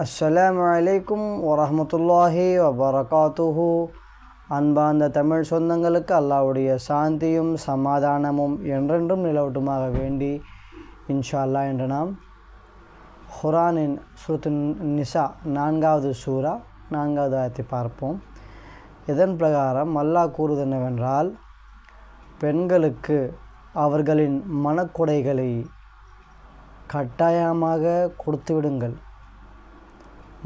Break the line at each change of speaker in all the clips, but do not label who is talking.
அஸ்ஸலாமு அலைக்கும் வரமத்துல்லாஹி வபரகாத்துஹு. அன்பார்ந்த தமிழ் சொந்தங்களுக்கு அல்லாஹ்வுடைய சாந்தியும் சமாதானமும் என்றென்றும் நிலவட்டுமாக வேண்டி இன்ஷா அல்லாஹ் என்று நாம் ஹுரானின் சுருத்து நிசா நான்காவது சூரா நான்காவது ஆயத்தை பார்ப்போம். இதன் பிரகாரம் அல்லாஹ் கூறுவது என்னவென்றால் பெண்களுக்கு அவர்களின் மனக்கொடைகளை கட்டாயமாக கொடுத்து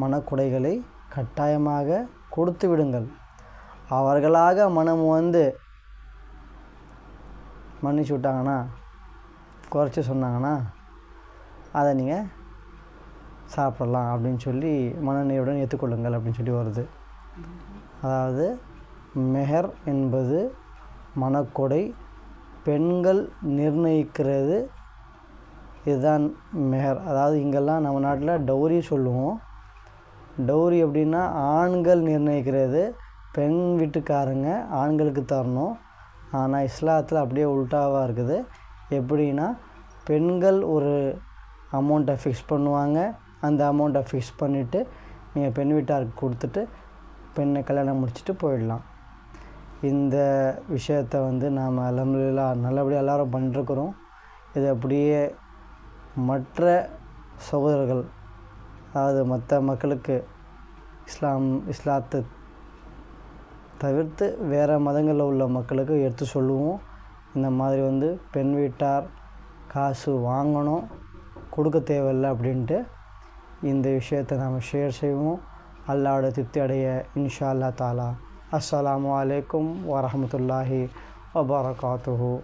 மனக்குடைகளை கட்டாயமாக கொடுத்து விடுங்கள். அவர்களாக மனம் வந்து மன்னிச்சு விட்டாங்கன்னா குறைச்சி சொன்னாங்கன்னா அதை நீங்கள் சாப்பிடலாம் அப்படின்னு சொல்லி மனநிலையுடன் ஏற்றுக்கொள்ளுங்கள் அப்படின்னு சொல்லி வருது. அதாவது மெஹர் என்பது மனக்கொடை பெண்கள் நிர்ணயிக்கிறது. இதுதான் மெஹர். அதாவது இங்கெல்லாம் நம்ம நாட்டில் டௌரி சொல்லுவோம். டௌரி அப்படின்னா ஆண்கள் நிர்ணயிக்கிறது பெண் வீட்டுக்காரங்க ஆண்களுக்கு தரணும். ஆனால் இஸ்லாத்தில் அப்படியே உல்ட்டாவாக இருக்குது. எப்படின்னா பெண்கள் ஒரு அமௌண்ட்டை ஃபிக்ஸ் பண்ணுவாங்க. அந்த அமௌண்ட்டை ஃபிக்ஸ் பண்ணிவிட்டு நீங்கள் பெண் வீட்டாருக்கு கொடுத்துட்டு பெண்ணை கல்யாணம் முடிச்சுட்டு போயிடலாம். இந்த விஷயத்தை வந்து நாம் அலமதுல்லா நல்லபடியாக எல்லோரும் பண்ணிருக்கிறோம். இது அப்படியே மற்ற சகோதரர்கள் அதாவது மற்ற மக்களுக்கு இஸ்லாம் இஸ்லாத்தை தவிர்த்து வேறு மதங்களில் உள்ள மக்களுக்கு எடுத்து சொல்லுவோம். இந்த மாதிரி வந்து பெண் வீட்டார் காசு வாங்கணும் கொடுக்க தேவையில்லை அப்படின்ட்டு இந்த விஷயத்தை நாம் ஷேர் செய்வோம். அல்லாவோட திருப்தி அடைய இன்ஷா அல்லா தாலா. அஸ்லாம் வலைக்கம் வரமத்துல்லாஹி வபரகாத்துஹு.